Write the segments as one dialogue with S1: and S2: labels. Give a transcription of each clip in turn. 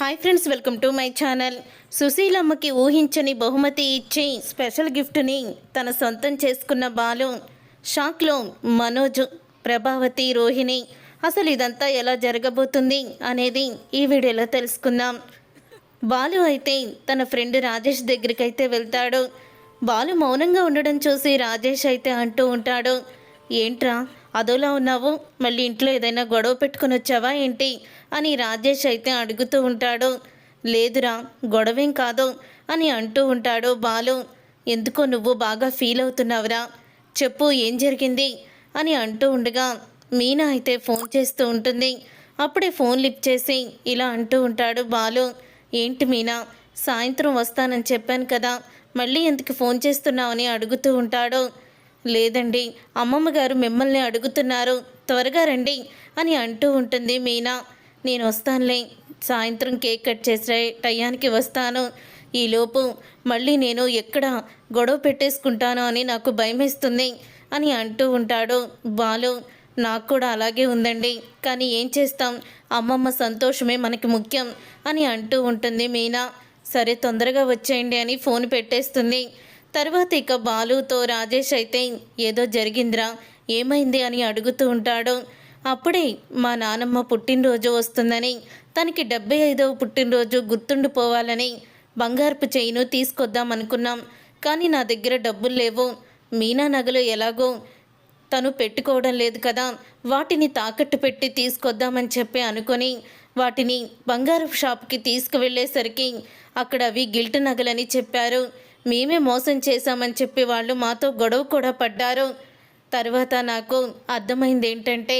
S1: Hi friends welcome to my channel. సుశీలమ్మకి ఊహించని బహుమతి ఇచ్చి స్పెషల్ గిఫ్ట్ని తన సొంతం చేసుకున్న బాలు షాక్లో మనోజ్ ప్రభావతి రోహిణి అసలు ఇదంతా ఎలా జరగబోతుంది అనేది ఈ వీడియోలో తెలుసుకుందాం. బాలు అయితే తన ఫ్రెండ్ రాజేష్ దగ్గరికి అయితే వెళ్తాడు. బాలు మౌనంగా ఉండడం చూసి రాజేష్ అయితే అంటూ ఉంటాడు ఏంట్రా అదోలా ఉన్నావు? మళ్ళీ ఇంట్లో ఏదైనా గొడవ పెట్టుకుని వచ్చావా ఏంటి? అని రాజేష్ అయితే అడుగుతూ ఉంటాడు. లేదురా గొడవేం కాదు అని అంటూ ఉంటాడు బాలు. ఎందుకో నువ్వు బాగా ఫీల్ అవుతున్నావురా. చెప్పు ఏం జరిగింది? అని అంటూ ఉండగా మీనా అయితే ఫోన్ చేస్తూ ఉంటుంది. అప్పుడే ఫోన్ లిఫ్ట్ చేసి ఇలా అంటూ ఉంటాడు బాలు. ఏంటి మీనా సాయంత్రం వస్తానని చెప్పాను కదా మళ్ళీ ఎందుకు ఫోన్ చేస్తున్నావని అడుగుతూ ఉంటాడు. లేదండి అమ్మమ్మ గారు మిమ్మల్ని అడుగుతున్నారు త్వరగా రండి అని అంటూ ఉంటుంది మీనా. నేను వస్తానులే సాయంత్రం కేక్ కట్ చేసే టయానికి వస్తాను. ఈలోపు మళ్ళీ నేను ఎక్కడ గొడవ పెట్టేసుకుంటానో అని నాకు భయమేస్తుంది అని అంటూ ఉంటాడు బాలు. నాకు కూడా అలాగే ఉందండి కానీ ఏం చేస్తాం? అమ్మమ్మ సంతోషమే మనకి ముఖ్యం అని అంటూ ఉంటుంది మీనా. సరే తొందరగా వచ్చేయండి అని ఫోన్ పెట్టేస్తుంది. తర్వాత ఇక బాలుతో రాజేష్ అయితే ఏదో జరిగిందిరా ఏమైంది అని అడుగుతూ ఉంటాడు. అప్పుడే మా నానమ్మ పుట్టినరోజు వస్తుందని తనకి డెబ్బై ఐదవ పుట్టినరోజు గుర్తుండిపోవాలని బంగారపు చైను తీసుకొద్దాం అనుకున్నాం. కానీ నా దగ్గర డబ్బులు లేవు. మీనా నగలు ఎలాగో తను పెట్టుకోవడం లేదు కదా వాటిని తాకట్టు పెట్టి తీసుకొద్దామని చెప్పి అనుకొని వాటిని బంగారపు షాప్కి తీసుకువెళ్ళేసరికి అక్కడ అవి గిల్ట్ నగలని చెప్పారు. మేమే మోసం చేశామని చెప్పి వాళ్ళు మాతో గొడవ కూడా పడ్డారు. తర్వాత నాకు అర్థమైంది ఏంటంటే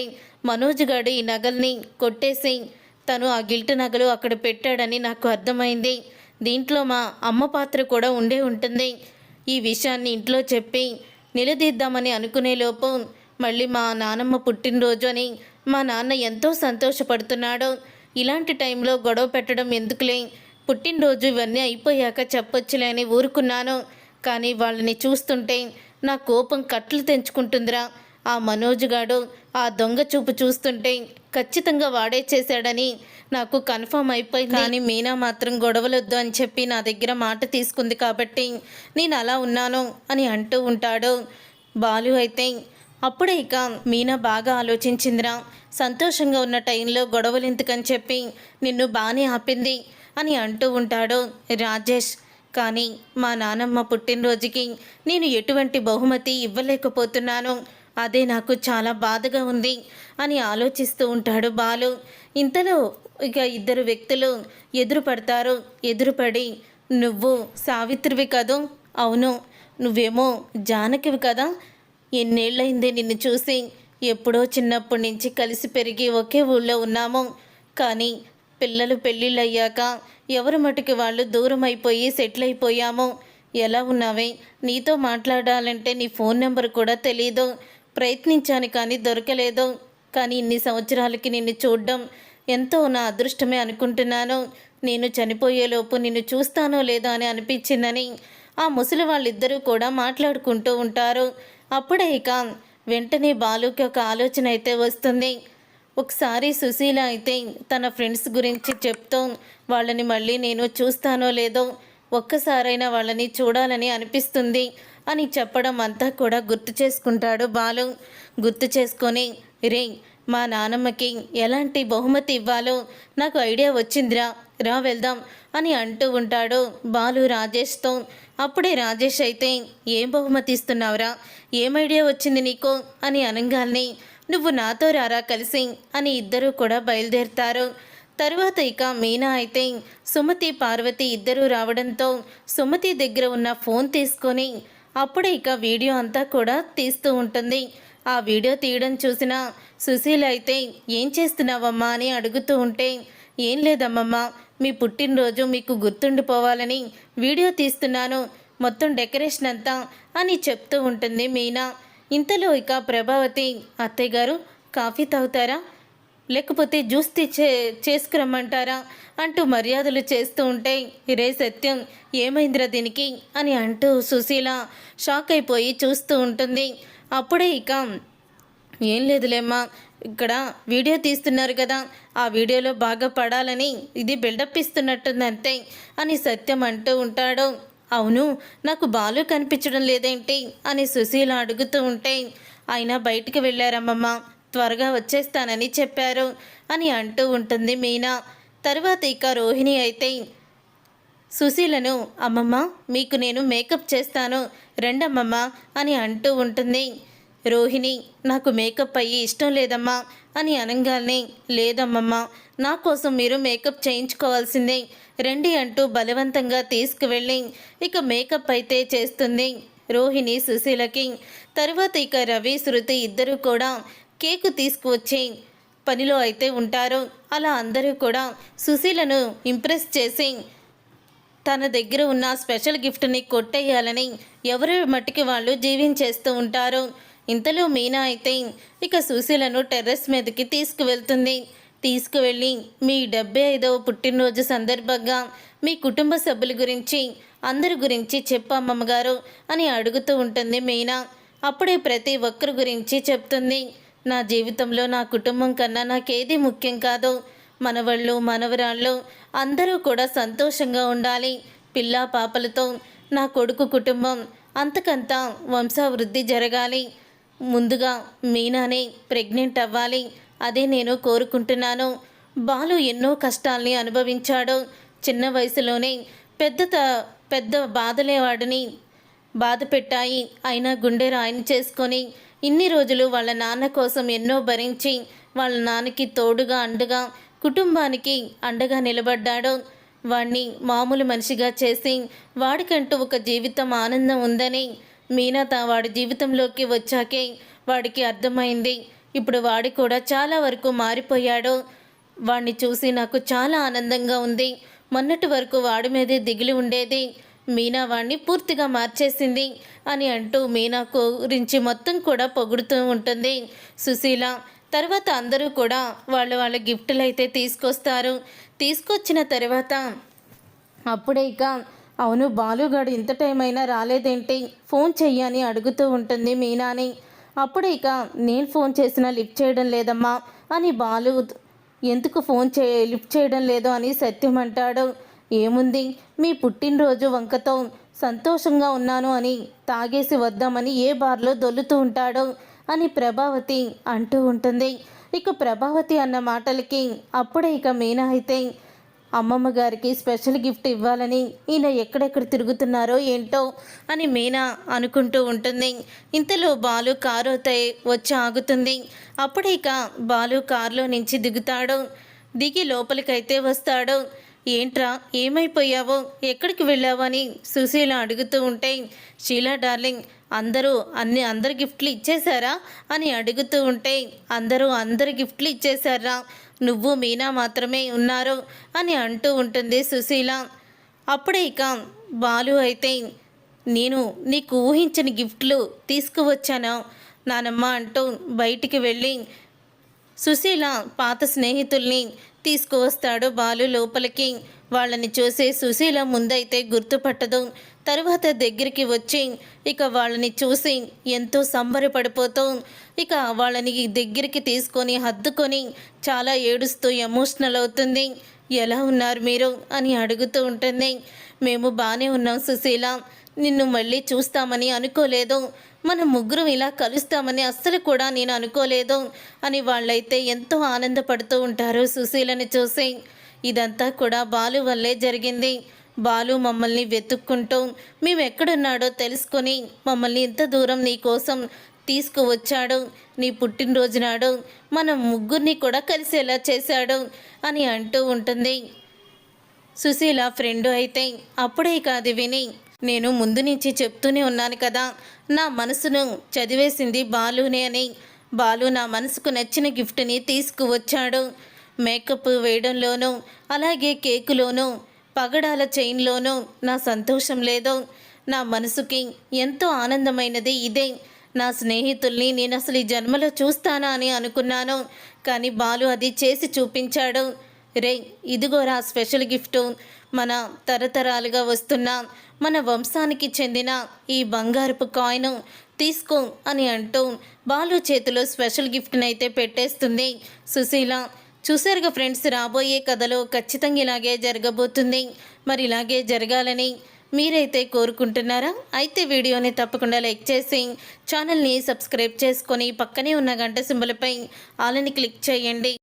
S1: మనోజ్ గారు ఈ నగల్ని కొట్టేసి తను ఆ గిల్ట్ నగలు అక్కడ పెట్టాడని నాకు అర్థమైంది. దీంట్లో మా అమ్మ పాత్ర కూడా ఉండే ఉంటుంది. ఈ విషయాన్ని ఇంట్లో చెప్పి నిలదీద్దామని అనుకునే లోపు మళ్ళీ మా నానమ్మ పుట్టినరోజు అని మా నాన్న ఎంతో సంతోషపడుతున్నాడు. ఇలాంటి టైంలో గొడవ పెట్టడం ఎందుకులే? పుట్టినరోజు ఇవన్నీ అయిపోయాక చెప్పొచ్చులే అని ఊరుకున్నాను. కానీ వాళ్ళని చూస్తుంటే నా కోపం కట్లు తెంచుకుంటుందిరా. ఆ మనోజుగాడు ఆ దొంగ చూపు చూస్తుంటే ఖచ్చితంగా వాడే చేశాడని నాకు కన్ఫర్మ్ అయిపోయింది. కానీ మీనా మాత్రం గొడవలొద్దు అని చెప్పి నా దగ్గర మాట తీసుకుంది కాబట్టి నేను అలా ఉన్నాను అని అంటూ ఉంటాడు బాలు అయితే. అప్పుడే ఇక మీనా బాగా ఆలోచించిందిరా. సంతోషంగా ఉన్న టైంలో గొడవలు ఎందుకని చెప్పి నిన్ను బాగానే ఆపింది. అని అంటూ ఉంటాడు రాజేష్. కానీ మా నానమ్మ పుట్టినరోజుకి నేను ఎటువంటి బహుమతి ఇవ్వలేకపోతున్నాను. అదే నాకు చాలా బాధగా ఉంది అని ఆలోచిస్తూ ఉంటాడు బాలు. ఇంతలో ఇక ఇద్దరు వ్యక్తులు ఎదురు పడతారు ఎదురుపడి నువ్వు సావిత్రివి కదూ? అవును. నువ్వేమో జానకివి కదా? ఎన్నేళ్ళైంది నిన్ను చూసి. ఎప్పుడో చిన్నప్పటి నుంచి కలిసి పెరిగి ఒకే ఊళ్ళో ఉన్నాము. కానీ పిల్లలు పెళ్ళిళ్ళు అయ్యాక ఎవరి మటుకి వాళ్ళు దూరం అయిపోయి సెటిల్ అయిపోయాము ఎలా ఉన్నావే? నీతో మాట్లాడాలంటే నీ ఫోన్ నెంబర్ కూడా తెలియదు ప్రయత్నించాను కానీ దొరకలేదు. కానీ ఇన్ని సంవత్సరాలకి నిన్ను చూడడం ఎంతో నా అదృష్టమే అనుకుంటున్నాను. నేను చనిపోయేలోపు నిన్ను చూస్తానో లేదో అని అనిపించిందని ఆ ముసలి వాళ్ళిద్దరూ కూడా మాట్లాడుకుంటూ ఉంటారు. అప్పుడే ఇక వెంటనే బాలుకి ఒక ఆలోచన అయితే వస్తుంది. ఒకసారి సుశీల అయితే తన ఫ్రెండ్స్ గురించి చెప్తూ వాళ్ళని మళ్ళీ నేను చూస్తానో లేదో ఒక్కసారైనా వాళ్ళని చూడాలని అనిపిస్తుంది అని చెప్పడం అంతా కూడా గుర్తు చేసుకుంటాడు బాలు. గుర్తు చేసుకొని రే మా నానమ్మకి ఎలాంటి బహుమతి ఇవ్వాలో? నాకు ఐడియా వచ్చిందిరా రా వెళ్దాం అని అంటూ ఉంటాడు బాలు రాజేష్తో. అప్పుడే రాజేష్ అయితే ఏం బహుమతి ఇస్తున్నావురా? ఏం ఐడియా వచ్చింది నీకు? అని అనగాల్ని నువ్వు నాతో రారా కలిసి అని ఇద్దరూ కూడా బయలుదేరుతారు. తరువాత ఇక మీనా అయితే సుమతి పార్వతి ఇద్దరూ రావడంతో సుమతి దగ్గర ఉన్న ఫోన్ తీసుకొని అప్పుడే ఇక వీడియో అంతా కూడా తీస్తూ ఉంటుంది. ఆ వీడియో తీయడం చూసిన సుశీల అయితే ఏం చేస్తున్నావమ్మా అని అడుగుతూ ఉంటే ఏం లేదమ్మమ్మ మీ పుట్టినరోజు మీకు గుర్తుండిపోవాలని వీడియో తీస్తున్నాను మొత్తం డెకరేషన్ అంతా అని చెప్తూ ఉంటుంది మీనా. ఇంతలో ఇక ప్రభావతి అత్తయ్య గారు కాఫీ తాగుతారా? లేకపోతే జ్యూస్ తెచ్చే చేసుకురమ్మంటారా? అంటూ మర్యాదలు చేస్తూ ఉంటే రే సత్యం ఏమైందిరా దీనికి? అని అంటూ సుశీల షాక్ అయిపోయి చూస్తూ ఉంటుంది. అప్పుడే ఇక ఏం లేదులేమ్మా ఇక్కడ వీడియో తీస్తున్నారు కదా ఆ వీడియోలో బాగా పడాలని ఇది బిల్డప్ ఇస్తున్నట్టుంది అంతే అని సత్యం అంటూ ఉంటాడు. అవును నాకు బాలు కనిపించడం లేదేంటి? అని సుశీల అడుగుతూ ఉంటే ఆయన బయటికి వెళ్ళారమ్మమ్మ త్వరగా వచ్చేస్తానని చెప్పారు అని అంటూ ఉంటుంది మీనా. తర్వాత ఇక రోహిణి అయితే సుశీలను అమ్మమ్మ మీకు నేను మేకప్ చేస్తాను రెండమ్మమ్మ అని అంటూ ఉంటుంది. రోహిణి నాకు మేకప్ అయ్యి ఇష్టం లేదమ్మా అని అనగానే లేదమ్మమ్మ నా కోసం మీరు మేకప్ చేయించుకోవాల్సిందే. రండి అంటూ బలవంతంగా తీసుకువెళ్ళి ఇక మేకప్ అయితే చేస్తుంది రోహిణి సుశీలకి. తర్వాత ఇక రవి శృతి ఇద్దరు కూడా కేకు తీసుకువచ్చి పనిలో అయితే ఉంటారు అలా అందరూ కూడా సుశీలను ఇంప్రెస్ చేసి తన దగ్గర ఉన్న స్పెషల్ గిఫ్ట్ని కొట్టేయాలని ఎవరి మట్టికి వాళ్ళు జీవించేస్తూ ఉంటారు ఇంతలో మీనా అయితే ఇక సుశీలను టెర్రస్ మీదకి తీసుకువెళ్తుంది. తీసుకువెళ్ళి మీ డెబ్బై ఐదవ పుట్టినరోజు సందర్భంగా మీ కుటుంబ సభ్యుల గురించి అందరి గురించి చెప్పమ్మమ్మగారు అని అడుగుతూ ఉంటుంది మీనా. అప్పుడే ప్రతి ఒక్కరి గురించి చెప్తుంది. నా జీవితంలో నా కుటుంబం కన్నా నాకేది ముఖ్యం కాదు. మనవళ్ళు మనవరాళ్ళు అందరూ కూడా సంతోషంగా ఉండాలి. పిల్ల పాపలతో నా కొడుకు కుటుంబం అంతకంతా వంశావృద్ధి జరగాలి. ముందుగా మీనానే ప్రెగ్నెంట్ అవ్వాలి. అదే నేను కోరుకుంటున్నాను. బాలు ఎన్నో కష్టాల్ని అనుభవించాడు. చిన్న వయసులోనే పెద్ద త- పెద్ద బాధలేవాడిని బాధ పెట్టాయి. అయినా గుండె రాయిని చేసుకొని ఇన్ని రోజులు వాళ్ళ నాన్న కోసం ఎన్నో భరించి వాళ్ళ నాన్నకి తోడుగా అండగా కుటుంబానికి అండగా నిలబడ్డాడు. వాణ్ణి మామూలు మనిషిగా చేసి వాడికంటూ ఒక జీవితం ఆనందం ఉందని మీనా వాడి జీవితంలోకి వచ్చాకే వాడికి అర్థమైంది. ఇప్పుడు వాడి కూడా చాలా వరకు మారిపోయాడు. వాడిని చూసి నాకు చాలా ఆనందంగా ఉంది. మొన్నటి వరకు వాడి మీదే దిగిలి ఉండేది. మీనా వాణ్ణి పూర్తిగా మార్చేసింది అని అంటూ మీనా గురించి మొత్తం కూడా పొగుడుతూ ఉంటుంది. సుశీల తర్వాత అందరూ కూడా వాళ్ళు వాళ్ళ గిఫ్టులు అయితే తీసుకొస్తారు. తీసుకొచ్చిన తర్వాత అప్పుడే ఇక అవును బాలుగాడు ఇంత టైం అయినా రాలేదేంటి? ఫోన్ చెయ్యని అడుగుతూ ఉంటుంది మీనాని. అప్పుడు ఇక నేను ఫోన్ చేసినా లిఫ్ట్ చేయడం లేదమ్మా అని బాలు ఎందుకు ఫోన్ చే లిఫ్ట్ చేయడం లేదు అని సత్యం అంటాడు. ఏముంది? మీ పుట్టినరోజు వంకతో సంతోషంగా ఉన్నాను అని తాగేసి వద్దామని ఏ బార్లో దొల్లుతూ ఉంటాడు అని ప్రభావతి అంటూ ఉంటుంది. ఇక ప్రభావతి అన్న మాటలకి అప్పుడే ఇక మీనా అయితే అమ్మమ్మ గారికి స్పెషల్ గిఫ్ట్ ఇవ్వాలని ఈయన ఎక్కడెక్కడ తిరుగుతున్నారో ఏంటో అని మీనా అనుకుంటూ ఉంటుంది. ఇంతలో బాలు కారు అయితే వచ్చి ఆగుతుంది. అప్పుడే ఇక బాలు కారులో నుంచి దిగుతాడు. దిగి లోపలికైతే వస్తాడు. ఏంట్రా ఏమైపోయావో? ఎక్కడికి వెళ్ళావు అని సుశీల అడుగుతూ ఉంటే షీలా డార్లింగ్ అందరూ అన్ని అందరి గిఫ్ట్లు ఇచ్చేశారా? అని అడుగుతూ ఉంటే అందరూ అందరి గిఫ్ట్లు ఇచ్చేశారా? నువ్వు మీనా మాత్రమే ఉన్నారు అని అంటూ ఉంటుంది సుశీల. అప్పుడే ఇక బాలు అయితే నేను నీకు ఊహించని గిఫ్ట్లు తీసుకువచ్చాను? నానమ్మ అంటూ బయటికి వెళ్ళి సుశీల పాత స్నేహితుల్ని తీసుకువస్తాడు బాలు లోపలికి. వాళ్ళని చూసి సుశీల ముందైతే గుర్తుపట్టదు. తరువాత దగ్గరికి వచ్చి ఇక వాళ్ళని చూసి ఎంతో సంబరపడిపోతూ ఇక వాళ్ళని దగ్గరికి తీసుకొని హద్దుకొని చాలా ఏడుస్తూ ఎమోషనల్ అవుతుంది. ఎలా ఉన్నారు మీరు? అని అడుగుతూ ఉంటుంది. మేము బాగానే ఉన్నాం సుశీల. నిన్ను మళ్ళీ చూస్తామని అనుకోలేదు. మన ముగ్గురం ఇలా కలుస్తామని అస్సలు కూడా నేను అనుకోలేదు అని వాళ్ళైతే ఎంతో ఆనందపడుతూ ఉంటారు సుశీలని చూసి. ఇదంతా కూడా బాలు వల్లే జరిగింది. బాలు మమ్మల్ని వెతుక్కుంటూ మేము ఎక్కడున్నాడో తెలుసుకొని మమ్మల్ని ఇంత దూరం నీకోసం తీసుకువచ్చాడు. నీ పుట్టినరోజు నాడు మన ముగ్గురిని కూడా కలిసేలా చేశాడు అని అంటూ ఉంటుంది. సుశీల ఫ్రెండ్ అయితే అప్పుడే కాదు విని నేను ముందు నుంచి చెప్తూనే ఉన్నాను కదా. నా మనసును చదివేసింది బాలునే అని. బాలు నా మనసుకు నచ్చిన గిఫ్ట్ని తీసుకువచ్చాడు. మేకప్ వేయడంలోనూ అలాగే కేకులోనూ పగడాల చైన్లోనూ నా సంతోషం లేదో నా మనసుకి ఎంతో ఆనందమైనది ఇదే. నా స్నేహితుల్ని నేను అసలు ఈ జన్మలో చూస్తానా అని అనుకున్నాను కానీ బాలు అది చేసి చూపించాడు. రే ఇదిగోరా స్పెషల్ గిఫ్ట్. మన తరతరాలుగా వస్తున్న మన వంశానికి చెందిన ఈ బంగారపు కాయిన్ తీసుకో అని అంటూ బాలు చేతిలో స్పెషల్ గిఫ్ట్ని అయితే పెట్టేస్తుంది. సుశీల చూసారుగా ఫ్రెండ్స్ రాబోయే కథలో ఖచ్చితంగా ఇలాగే జరగబోతుంది. మరి ఇలాగే జరగాలని మీరైతే కోరుకుంటున్నారా? అయితే వీడియోని తప్పకుండా లైక్ చేసి ఛానల్ని సబ్స్క్రైబ్ చేసుకొని పక్కనే ఉన్న గంట సింబలపై ఆలని క్లిక్ చేయండి.